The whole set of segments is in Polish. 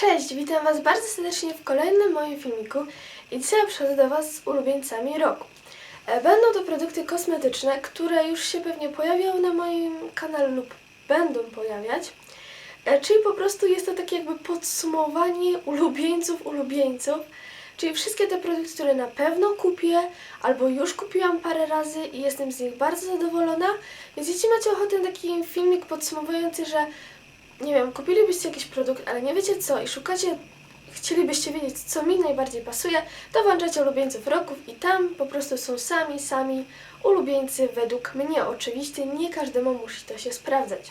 Cześć, witam Was bardzo serdecznie w kolejnym moim filmiku i dzisiaj przychodzę do Was z ulubieńcami roku. E, Będą to produkty kosmetyczne, które już się pewnie pojawiają na moim kanale lub będą pojawiać. E, Czyli po prostu jest to takie jakby podsumowanie ulubieńców ulubieńców, czyli wszystkie te produkty, które na pewno kupię albo już kupiłam parę razy i jestem z nich bardzo zadowolona. Więc jeśli macie ochotę na taki filmik podsumowujący, że nie wiem, kupilibyście jakiś produkt, ale nie wiecie co i szukacie, chcielibyście wiedzieć, co mi najbardziej pasuje, to włączacie ulubieńców roków i tam po prostu są sami, sami ulubieńcy według mnie. Oczywiście nie każdemu musi to się sprawdzać.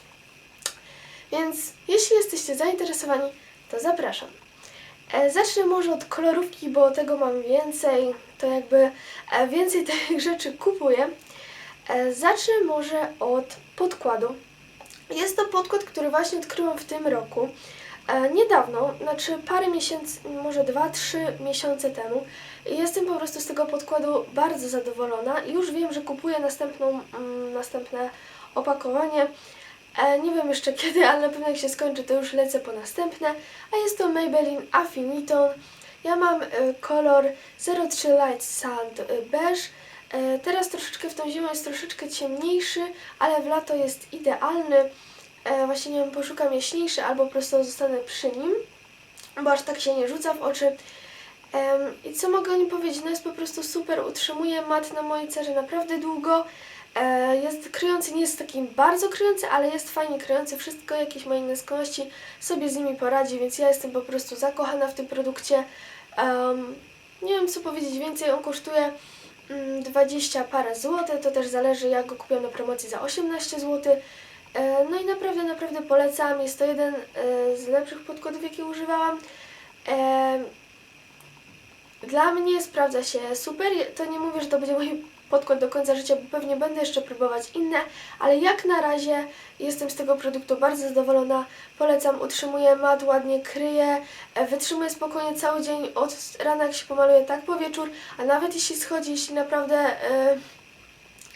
Więc jeśli jesteście zainteresowani, to zapraszam. E, zacznę może od kolorówki, bo tego mam więcej, to jakby e, więcej tych rzeczy kupuję. E, zacznę może od podkładu. Jest to podkład, który właśnie odkryłam w tym roku. E, niedawno, znaczy parę miesięcy, może 2-3 miesiące temu. Jestem po prostu z tego podkładu bardzo zadowolona. Już wiem, że kupuję następną, mm, następne opakowanie. E, nie wiem jeszcze kiedy, ale na pewno jak się skończy, to już lecę po następne. A jest to Maybelline Affiniton. Ja mam e, kolor 03 Light Sand Beige. E, teraz troszeczkę w tą zimę jest troszeczkę ciemniejszy, ale w lato jest idealny. E, właśnie nie wiem, poszukam jaśniejszy albo po prostu zostanę przy nim, bo aż tak się nie rzuca w oczy. I co mogę o nim powiedzieć? No jest po prostu super, utrzymuje mat na mojej cerze naprawdę długo. E, jest kryjący, nie jest takim bardzo kryjący, ale jest fajnie kryjący. Wszystko, jakieś moje nieskości sobie z nimi poradzi, więc ja jestem po prostu zakochana w tym produkcie. Nie wiem co powiedzieć więcej, on kosztuje 20 parę złotych, to też zależy jak go kupiłam na promocji za 18 zł. E, No i naprawdę, naprawdę polecam. Jest to jeden e, z lepszych podkładów, jakie używałam. E, Dla mnie sprawdza się super. To nie mówię, że to będzie mój podkład do końca życia, bo pewnie będę jeszcze próbować inne, ale jak na razie jestem z tego produktu bardzo zadowolona. Polecam, utrzymuje mat, ładnie kryje, wytrzymuje spokojnie cały dzień od rana jak się pomaluje, tak po wieczór, a nawet jeśli schodzi, jeśli naprawdę e,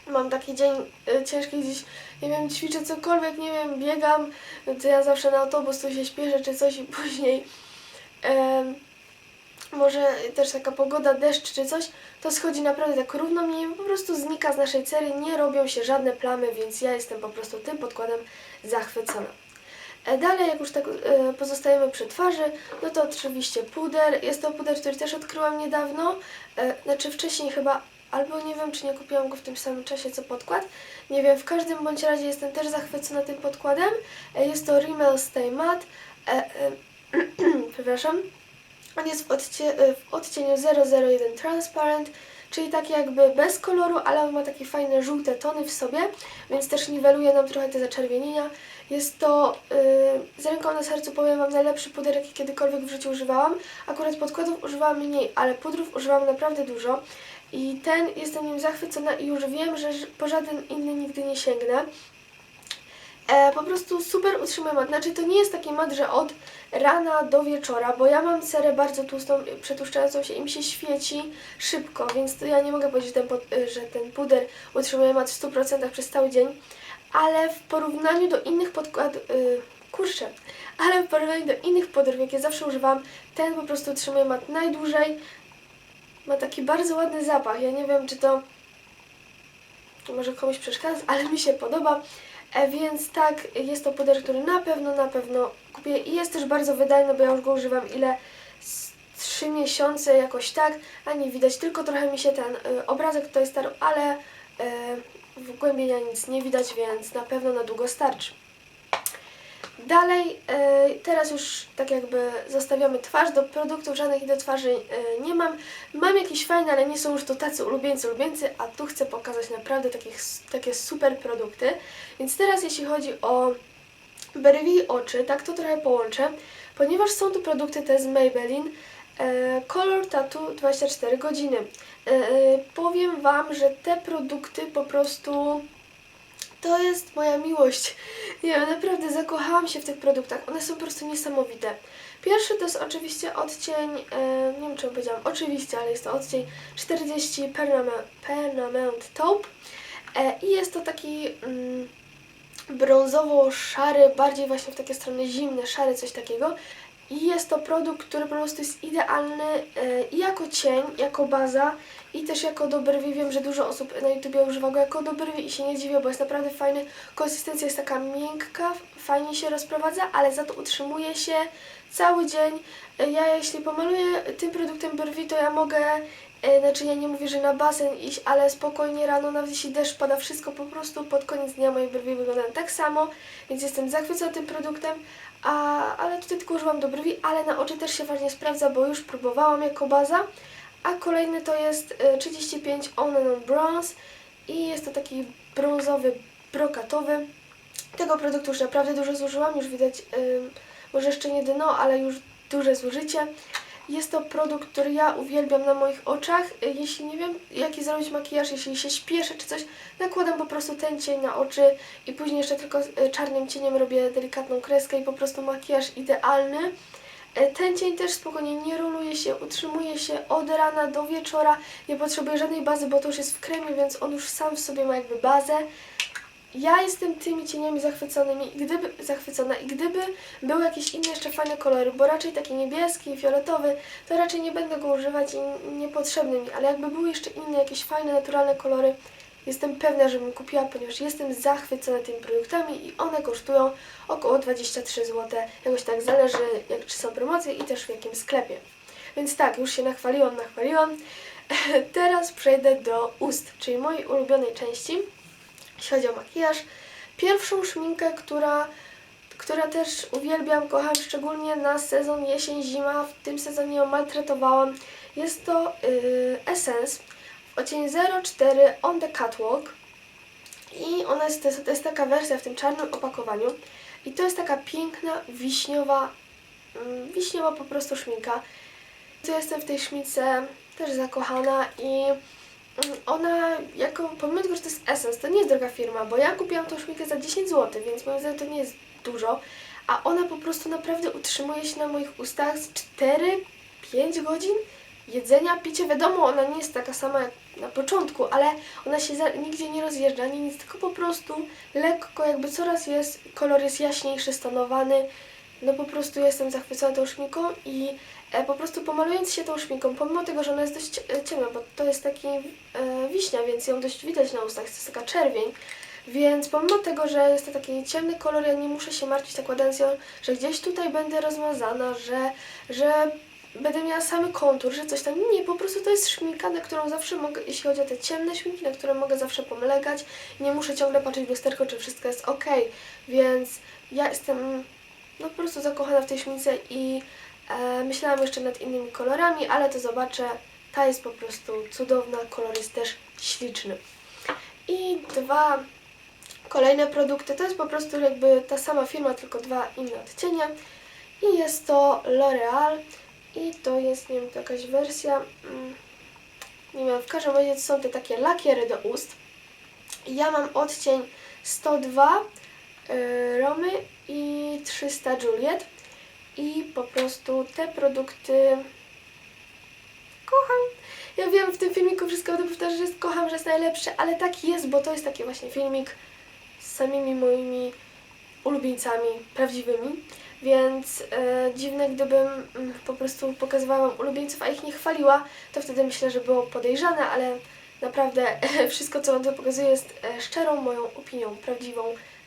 mam taki dzień e, ciężki gdzieś, nie wiem, ćwiczę cokolwiek, nie wiem, biegam, to ja zawsze na autobus tu się śpieszę czy coś i później em, może też taka pogoda, deszcz czy coś, to schodzi naprawdę tak równo mi, po prostu znika z naszej cery, nie robią się żadne plamy, więc ja jestem po prostu tym podkładem zachwycona. E, Dalej, jak już tak e, pozostajemy przy twarzy, no to oczywiście puder. Jest to puder, który też odkryłam niedawno, e, znaczy wcześniej chyba, albo nie wiem, czy nie kupiłam go w tym samym czasie co podkład. Nie wiem, w każdym bądź razie jestem też zachwycona tym podkładem. Jest to Rimmel Stay Matte. Przepraszam. On jest w, odcie e, w odcieniu 001 Transparent, czyli taki jakby bez koloru, ale on ma takie fajne żółte tony w sobie, więc też niweluje nam trochę te zaczerwienienia. Jest to, yy, z ręką na sercu powiem Wam, najlepszy puder, jaki kiedykolwiek w życiu używałam. Akurat podkładów używałam mniej, ale pudrów używałam naprawdę dużo. I ten, jestem nim zachwycona i już wiem, że po żaden inny nigdy nie sięgnę. E, po prostu super utrzymuje mat. Znaczy to nie jest taki mat, że od rana do wieczora, bo ja mam cerę bardzo tłustą, przetłuszczającą się i mi się świeci szybko, więc ja nie mogę powiedzieć, że ten, e, że ten puder utrzymuje mat w 100% przez cały dzień, ale w porównaniu do innych podkładów, yy, kurczę, ale w porównaniu do innych pudrów, jakie zawsze używam, ten po prostu utrzymuje mat najdłużej. Ma taki bardzo ładny zapach. Ja nie wiem, czy to może komuś przeszkadza, ale mi się podoba. E, więc tak, jest to puder, który na pewno, na pewno kupię i jest też bardzo wydajny, bo ja już go używam ile? Z 3 miesiące jakoś tak, a nie widać, tylko trochę mi się ten y, obrazek tutaj starł, ale y, wgłębienia nic nie widać, więc na pewno na długo starczy. Dalej, y, teraz już tak jakby zostawiamy twarz, do produktów żadnych do twarzy y, nie mam. Mam jakieś fajne, ale nie są już to tacy ulubieńcy, ulubieńcy, a tu chcę pokazać naprawdę takich, takie super produkty. Więc teraz jeśli chodzi o brwi i oczy, tak to trochę połączę, ponieważ są tu produkty te z Maybelline, e, Color Tattoo 24 godziny. E, e, powiem Wam, że te produkty po prostu to jest moja miłość. Nie wiem, naprawdę zakochałam się w tych produktach. One są po prostu niesamowite. Pierwszy to jest oczywiście odcień, e, nie wiem czy powiedziałam oczywiście, ale jest to odcień 40 Permanent, Permanent Taupe. E, I jest to taki mm, brązowo-szary, bardziej właśnie w takie strony zimne, szary, coś takiego. I jest to produkt, który po prostu jest idealny e, i jako cień, jako baza i też jako do brwi. Wiem, że dużo osób na YouTubie używa go jako do brwi i się nie dziwię, bo jest naprawdę fajny. Konsystencja jest taka miękka, fajnie się rozprowadza, ale za to utrzymuje się cały dzień. E, Ja jeśli pomaluję tym produktem brwi, to ja mogę, e, znaczy ja nie mówię, że na basen iść, ale spokojnie rano, nawet jeśli deszcz pada, wszystko po prostu pod koniec dnia moje brwi wyglądają tak samo, więc jestem zachwycona tym produktem, a, ale tutaj tylko używam do brwi, ale na oczy też się fajnie sprawdza, bo już próbowałam jako baza. A kolejny to jest e, 35 On and On Bronze i jest to taki brązowy, brokatowy. Tego produktu już naprawdę dużo zużyłam, już widać, ym, może jeszcze nie dno, ale już duże zużycie. Jest to produkt, który ja uwielbiam na moich oczach. Y, Jeśli nie wiem, jaki zrobić makijaż, jeśli się śpieszę czy coś, nakładam po prostu ten cień na oczy i później jeszcze tylko y, czarnym cieniem robię delikatną kreskę i po prostu makijaż idealny. Y, Ten cień też spokojnie nie roluje się, utrzymuje się od rana do wieczora. Nie potrzebuje żadnej bazy, bo to już jest w kremie, więc on już sam w sobie ma jakby bazę. Ja jestem tymi cieniami zachwyconymi, gdyby, zachwycona i gdyby były jakieś inne jeszcze fajne kolory, bo raczej taki niebieski, fioletowy, to raczej nie będę go używać i niepotrzebny mi, ale jakby były jeszcze inne jakieś fajne, naturalne kolory, jestem pewna, że bym kupiła, ponieważ jestem zachwycona tymi produktami i one kosztują około 23 zł, jakoś tak zależy jak, czy są promocje i też w jakim sklepie. Więc tak, już się nachwaliłam, nachwaliłam. Teraz przejdę do ust, czyli mojej ulubionej części jeśli chodzi o makijaż. Pierwszą szminkę, która, która też uwielbiam, kocham szczególnie na sezon jesień-zima. W tym sezonie ją maltretowałam. Jest to yy, Essence w odcieniu 04 On The Catwalk. I ona jest, to, jest, to taka wersja w tym czarnym opakowaniu. I to jest taka piękna, wiśniowa, mm, wiśniowa po prostu szminka. Tu jestem w tej szmince też zakochana i ona, jako, pomimo tego, że to jest Essence, to nie jest droga firma, bo ja kupiłam tą szminkę za 10 zł, więc moim zdaniem to nie jest dużo, a ona po prostu naprawdę utrzymuje się na moich ustach z 4-5 godzin jedzenia, picia. Wiadomo, ona nie jest taka sama jak na początku, ale ona się za, nigdzie nie rozjeżdża, ani nic, tylko po prostu lekko, jakby coraz jest, kolor jest jaśniejszy, stonowany, no po prostu jestem zachwycona tą szminką i po prostu pomalując się tą szminką, pomimo tego, że ona jest dość e, ciemna, bo to jest taki e, wiśnia, więc ją dość widać na ustach, to jest taka czerwień, więc pomimo tego, że jest to taki ciemny kolor, ja nie muszę się martwić nakładając ją, że gdzieś tutaj będę rozmazana, że, że będę miała samy kontur, że coś tam. Nie, po prostu to jest szminka, na którą zawsze mogę, jeśli chodzi o te ciemne szminki, na które mogę zawsze pomlegać. Nie muszę ciągle patrzeć w lusterko, czy wszystko jest ok. Więc ja jestem no po prostu zakochana w tej szmince i e, myślałam jeszcze nad innymi kolorami, ale to zobaczę. Ta jest po prostu cudowna, kolor jest też śliczny. I dwa kolejne produkty, to jest po prostu jakby ta sama firma, tylko dwa inne odcienie. I jest to L'Oreal i to jest, nie wiem, to jakaś wersja, mm, nie wiem, w każdym razie to są te takie lakiery do ust. Ja mam odcień 102 y, Romy i 300 Juliet i po prostu te produkty kocham. Ja wiem, w tym filmiku wszystko będę powtarzać, że jest kocham, że jest najlepsze, ale tak jest, bo to jest taki właśnie filmik z samymi moimi ulubieńcami prawdziwymi, więc e, dziwne, gdybym mm, po prostu pokazywała ulubieńców, a ich nie chwaliła, to wtedy myślę, że było podejrzane, ale naprawdę wszystko, co wam tu pokazuję, jest e, szczerą moją opinią, prawdziwą,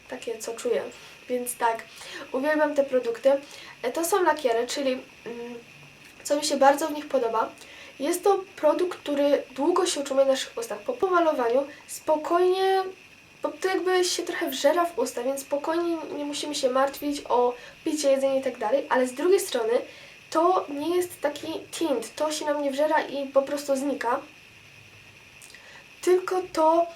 takie, co czuję. Więc tak, uwielbiam te produkty. E, to są lakiery, czyli mm, co mi się bardzo w nich podoba, jest to produkt, który długo się utrzymuje na naszych ustach. Po pomalowaniu spokojnie, bo to jakby się trochę wżera w usta, więc spokojnie nie musimy się martwić o picie, jedzenie i tak dalej, ale z drugiej strony to nie jest taki tint, to się nam nie wżera i po prostu znika, tylko to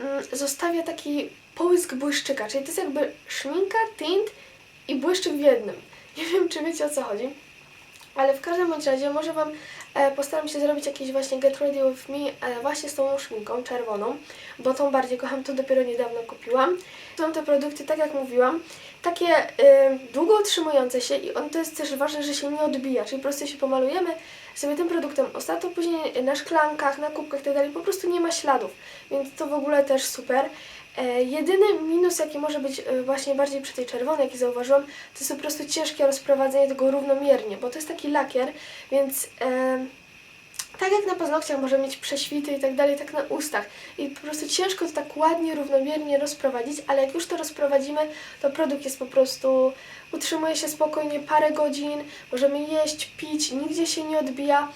mm, zostawia taki połysk błyszczyka, czyli to jest jakby szminka, tint i błyszczyk w jednym. Nie wiem, czy wiecie o co chodzi. Ale w każdym bądź razie może Wam e, postaram się zrobić jakiś właśnie Get Ready With Me e, właśnie z tą szminką czerwoną, bo tą bardziej kocham, to dopiero niedawno kupiłam. Są te produkty, tak jak mówiłam, takie e, długo utrzymujące się i on to jest też ważne, że się nie odbija, czyli po prostu się pomalujemy sobie tym produktem ostatnio, później na szklankach, na kubkach itd. po prostu nie ma śladów, więc to w ogóle też super. E, jedyny minus, jaki może być e, właśnie bardziej przy tej czerwonej, jaki zauważyłam, to jest po prostu ciężkie rozprowadzenie tego równomiernie, bo to jest taki lakier, więc e, tak jak na paznokciach może mieć prześwity i tak dalej, tak na ustach. I po prostu ciężko to tak ładnie, równomiernie rozprowadzić, ale jak już to rozprowadzimy, to produkt jest po prostu, utrzymuje się spokojnie parę godzin, możemy jeść, pić, nigdzie się nie odbija.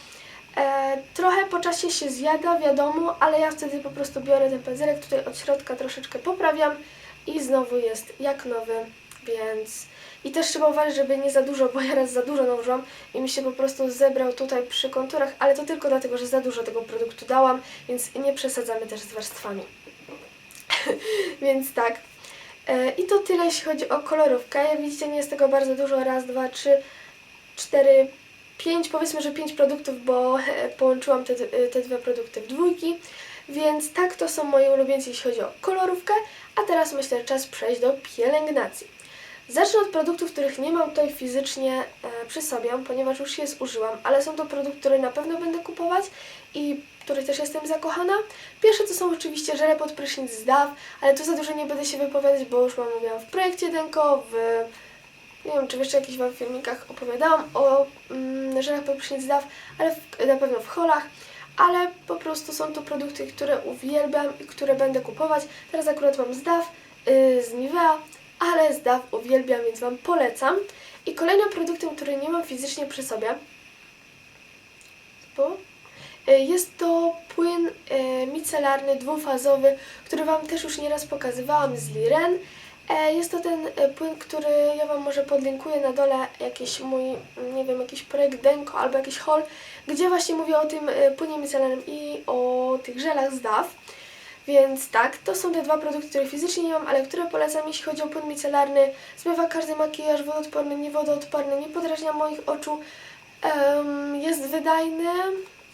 E, trochę po czasie się zjada, wiadomo, ale ja wtedy po prostu biorę ten pędzelek, tutaj od środka troszeczkę poprawiam i znowu jest jak nowy, więc... I też trzeba uważać, żeby nie za dużo, bo ja raz za dużo nałożyłam i mi się po prostu zebrał tutaj przy konturach, ale to tylko dlatego, że za dużo tego produktu dałam, więc nie przesadzamy też z warstwami. więc tak. E, I to tyle, jeśli chodzi o kolorówkę. Jak widzicie, nie jest tego bardzo dużo. Raz, dwa, trzy, cztery, pięć, powiedzmy, że pięć produktów, bo e, połączyłam te, te dwa produkty w dwójki. Więc tak, to są moje ulubieńce, jeśli chodzi o kolorówkę. A teraz myślę, że czas przejść do pielęgnacji. Zacznę od produktów, których nie mam tutaj fizycznie e, przy sobie, ponieważ już je zużyłam, ale są to produkty, które na pewno będę kupować i których też jestem zakochana. Pierwsze to są oczywiście żele pod prysznic z DAW, ale tu za dużo nie będę się wypowiadać, bo już Wam mówiłam w projekcie Denko, w nie wiem, czy jeszcze jakichś Wam filmikach opowiadałam o mm, żelach pod prysznic z DAW, ale w, na pewno w holach. Ale po prostu są to produkty, które uwielbiam i które będę kupować. Teraz akurat mam z DAW, yy, z Nivea, ale z DAW uwielbiam, więc Wam polecam. I kolejnym produktem, który nie mam fizycznie przy sobie, bo y, jest to płyn y, micelarny dwufazowy, który Wam też już nieraz pokazywałam z Liren. E, Jest to ten y, płyn, który ja Wam może podlinkuję na dole, jakiś mój, nie wiem, jakiś projekt Denko albo jakiś haul, gdzie właśnie mówię o tym y, płynie micelarnym i o tych żelach z DAW. Więc tak, to są te dwa produkty, które fizycznie nie mam, ale które polecam, jeśli chodzi o płyn micelarny. Zmywa każdy makijaż wodoodporny, niewodoodporny, nie podrażnia moich oczu. Jest wydajny,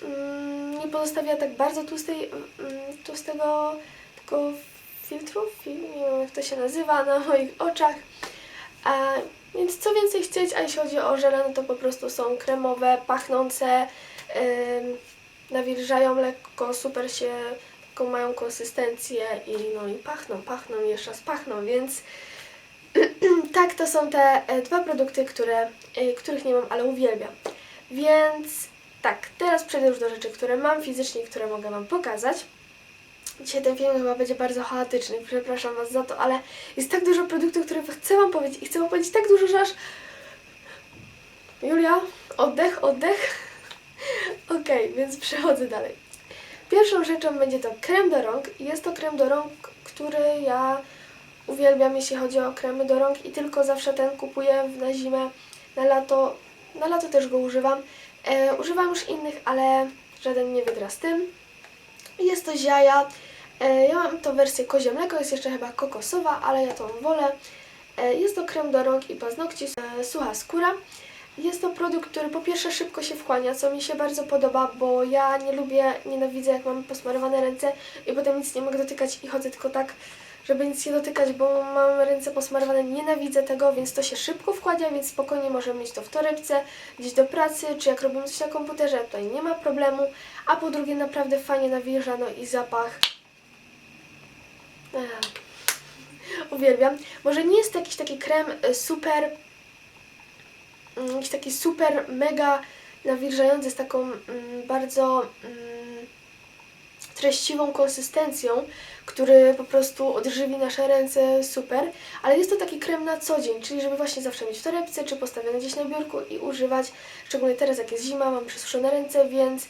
mm, nie pozostawia tak bardzo tłustej, mm, tłustego tego filtru, film, nie wiem jak to się nazywa, na moich oczach. A, więc co więcej chcieć, a jeśli chodzi o żele, no to po prostu są kremowe, pachnące, em, nawilżają lekko, super się taką mają konsystencję i no i pachną, pachną jeszcze raz pachną, więc tak, to są te e, dwa produkty, które, e, których nie mam, ale uwielbiam. Więc tak, teraz przejdę już do rzeczy, które mam fizycznie które mogę Wam pokazać. Dzisiaj ten film chyba będzie bardzo chaotyczny, przepraszam Was za to, ale jest tak dużo produktów, które chcę Wam powiedzieć i chcę Wam powiedzieć tak dużo, że aż... Julia, oddech, oddech. Okej, więc przechodzę dalej. Pierwszą rzeczą będzie to krem do rąk. Jest to krem do rąk, który ja uwielbiam, jeśli chodzi o kremy do rąk i tylko zawsze ten kupuję na zimę, na lato. Na lato też go używam. E, używam już innych, ale żaden nie wygra z tym. Jest to ziaja. E, ja mam to wersję kozie mleko, jest jeszcze chyba kokosowa, ale ja tą wolę. E, jest to krem do rąk i paznokci, e, sucha skóra. Jest to produkt, który po pierwsze szybko się wchłania, co mi się bardzo podoba, bo ja nie lubię, nienawidzę jak mam posmarowane ręce i potem nic nie mogę dotykać i chodzę tylko tak, żeby nic nie dotykać, bo mam ręce posmarowane, nienawidzę tego, więc to się szybko wchłania, więc spokojnie możemy mieć to w torebce, gdzieś do pracy, czy jak robimy coś na komputerze, tutaj nie ma problemu, a po drugie naprawdę fajnie nawilża, no i zapach. Ech. Uwielbiam. Może nie jest to jakiś taki krem y, super mm, jakiś taki super, mega nawilżający z taką mm, bardzo mm, treściwą konsystencją, który po prostu odżywi nasze ręce super, ale jest to taki krem na co dzień, czyli żeby właśnie zawsze mieć w torebce, czy postawiony gdzieś na biurku i używać, szczególnie teraz jak jest zima, mam przesuszone ręce, więc e,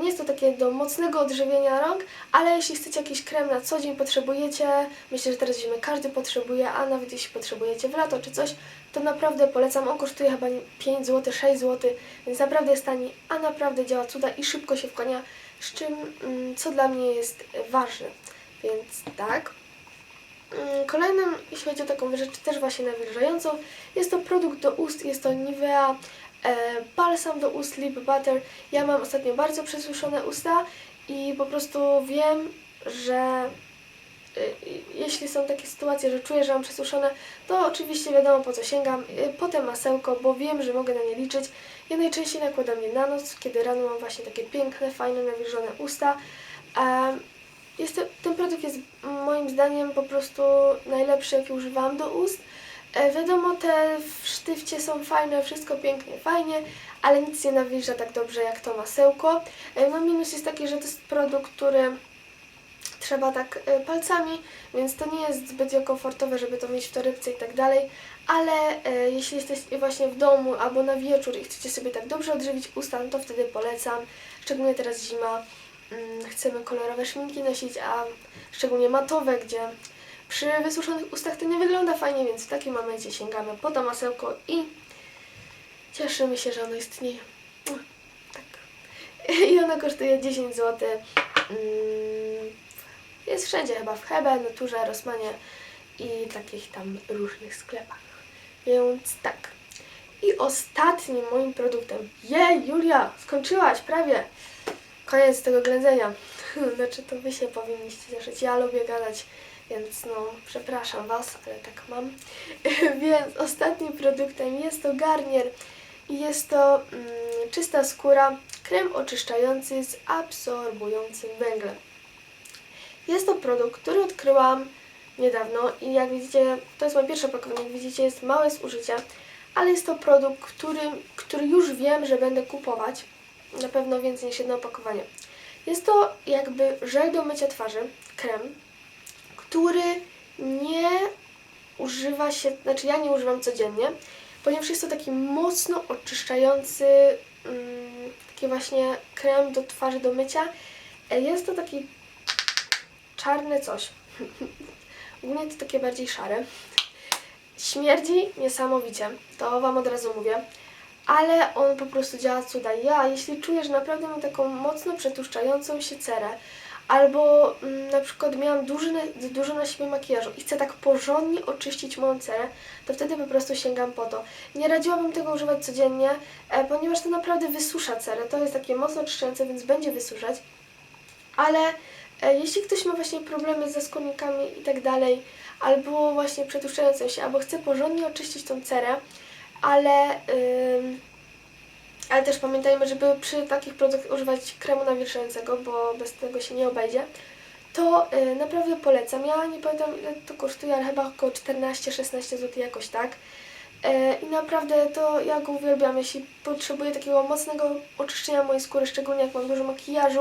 nie jest to takie do mocnego odżywienia rąk, ale jeśli chcecie jakiś krem na co dzień, potrzebujecie, myślę, że teraz zimę każdy potrzebuje, a nawet jeśli potrzebujecie w lato czy coś, to naprawdę polecam. On kosztuje chyba 5 zł, 6 zł, więc naprawdę jest tani, a naprawdę działa cuda i szybko się wchłania, z czym, mm, co dla mnie jest ważne. Więc tak. Mm, Kolejnym, jeśli chodzi o taką rzecz, też właśnie nawilżającą, jest to produkt do ust, jest to Nivea e, balsam do ust Lip Butter. Ja mam ostatnio bardzo przesuszone usta i po prostu wiem, że y, jeśli są takie sytuacje, że czuję, że mam przesuszone, to oczywiście wiadomo po co sięgam. Y, Potem masełko, bo wiem, że mogę na nie liczyć. Ja najczęściej nakładam je na noc, kiedy rano mam właśnie takie piękne, fajne, nawilżone usta. Jest ten produkt jest moim zdaniem po prostu najlepszy, jaki używałam do ust. E, wiadomo, te w sztywcie są fajne, wszystko pięknie, fajnie, ale nic nie nawilża tak dobrze jak to masełko. E, no minus jest taki, że to jest produkt, który trzeba tak e, palcami, więc to nie jest zbyt komfortowe, żeby to mieć w torebce i tak dalej, ale jeśli jesteście właśnie w domu albo na wieczór i chcecie sobie tak dobrze odżywić usta, no to wtedy polecam, szczególnie teraz zima, mm, chcemy kolorowe szminki nosić, a szczególnie matowe, gdzie przy wysuszonych ustach to nie wygląda fajnie, więc w takim momencie sięgamy po to masełko i cieszymy się, że ono istnieje. Tak. I ono kosztuje 10 zł. Mm, jest wszędzie chyba, w Hebe, Naturze, Rosmanie i takich tam różnych sklepach. Więc tak. I ostatnim moim produktem. Jej, Julia, skończyłaś prawie. Koniec tego ględzenia. Znaczy to wy się powinniście cieszyć. Ja lubię gadać, więc no przepraszam was, ale tak mam. więc ostatnim produktem jest to garnier. I jest to mm, czysta skóra, krem oczyszczający z absorbującym węglem. Jest to produkt, który odkryłam niedawno i jak widzicie, to jest moje pierwsze opakowanie, jak widzicie jest małe zużycie, ale jest to produkt, który, który już wiem, że będę kupować. Na pewno więcej niż jedno opakowanie. Jest to jakby żel do mycia twarzy, krem, który nie używa się, znaczy ja nie używam codziennie, ponieważ jest to taki mocno oczyszczający, mm, taki właśnie krem do twarzy do mycia. E, Jest to taki czarne coś. Ogólnie to takie bardziej szare. Śmierdzi niesamowicie, to Wam od razu mówię. Ale on po prostu działa cuda. Ja, jeśli czuję, że naprawdę mam taką mocno przetłuszczającą się cerę, albo mm, na przykład miałam duży, dużo na siebie makijażu i chcę tak porządnie oczyścić moją cerę, to wtedy po prostu sięgam po to. Nie radziłabym tego używać codziennie, e, ponieważ to naprawdę wysusza cerę. To jest takie mocno oczyszczające, więc będzie wysuszać. Ale e, jeśli ktoś ma właśnie problemy ze skórnikami i tak dalej, albo właśnie przetłuszczającym się, albo chce porządnie oczyścić tą cerę, ale, ym, ale też pamiętajmy, żeby przy takich produktach używać kremu nawilżającego, bo bez tego się nie obejdzie, to y, naprawdę polecam. Ja nie pamiętam to kosztuje, ale chyba około 14-16 zł jakoś tak. E, I naprawdę to ja go uwielbiam, jeśli potrzebuję takiego mocnego oczyszczenia mojej skóry, szczególnie jak mam dużo makijażu,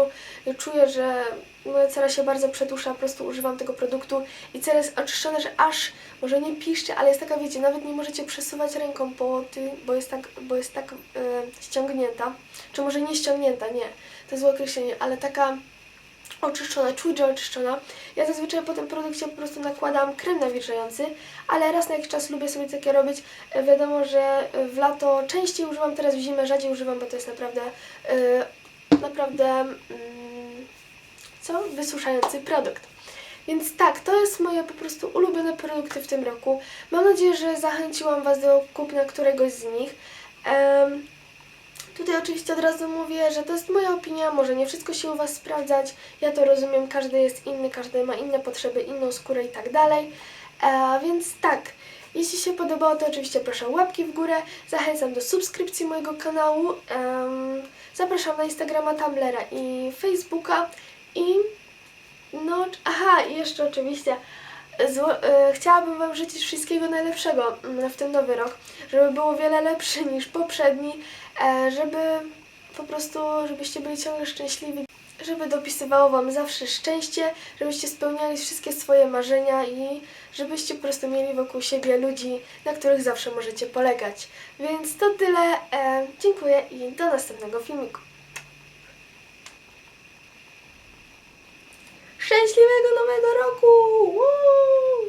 czuję, że moja cera się bardzo przetłuszcza, po prostu używam tego produktu i cera jest oczyszczona, że aż może nie piszczy, ale jest taka, wiecie, nawet nie możecie przesuwać ręką po ty, bo jest tak, bo jest tak e, ściągnięta, czy może nie ściągnięta, nie, to złe określenie, ale taka oczyszczona, czuć, że oczyszczona. Ja zazwyczaj po tym produkcie po prostu nakładam krem nawilżający, ale raz na jakiś czas lubię sobie takie robić. Wiadomo, że w lato częściej używam, teraz w zimę rzadziej używam, bo to jest naprawdę, e, naprawdę, mm, co? Wysuszający produkt. Więc tak, to jest moje po prostu ulubione produkty w tym roku. Mam nadzieję, że zachęciłam Was do kupna któregoś z nich. Em, Tutaj oczywiście od razu mówię, że to jest moja opinia, może nie wszystko się u Was sprawdzać, ja to rozumiem, każdy jest inny, każdy ma inne potrzeby, inną skórę i tak dalej, e, więc tak, jeśli się podobało, to oczywiście proszę łapki w górę, zachęcam do subskrypcji mojego kanału, em, zapraszam na Instagrama, Tumblera i Facebooka i no, aha, i jeszcze oczywiście zło, e, chciałabym Wam życzyć wszystkiego najlepszego mm, w ten nowy rok, żeby było wiele lepszy niż poprzedni, e, żeby po prostu, żebyście byli ciągle szczęśliwi, żeby dopisywało Wam zawsze szczęście, żebyście spełniali wszystkie swoje marzenia i żebyście po prostu mieli wokół siebie ludzi, na których zawsze możecie polegać. Więc to tyle, e, dziękuję i do następnego filmiku. Szczęśliwego nowego roku! Woo!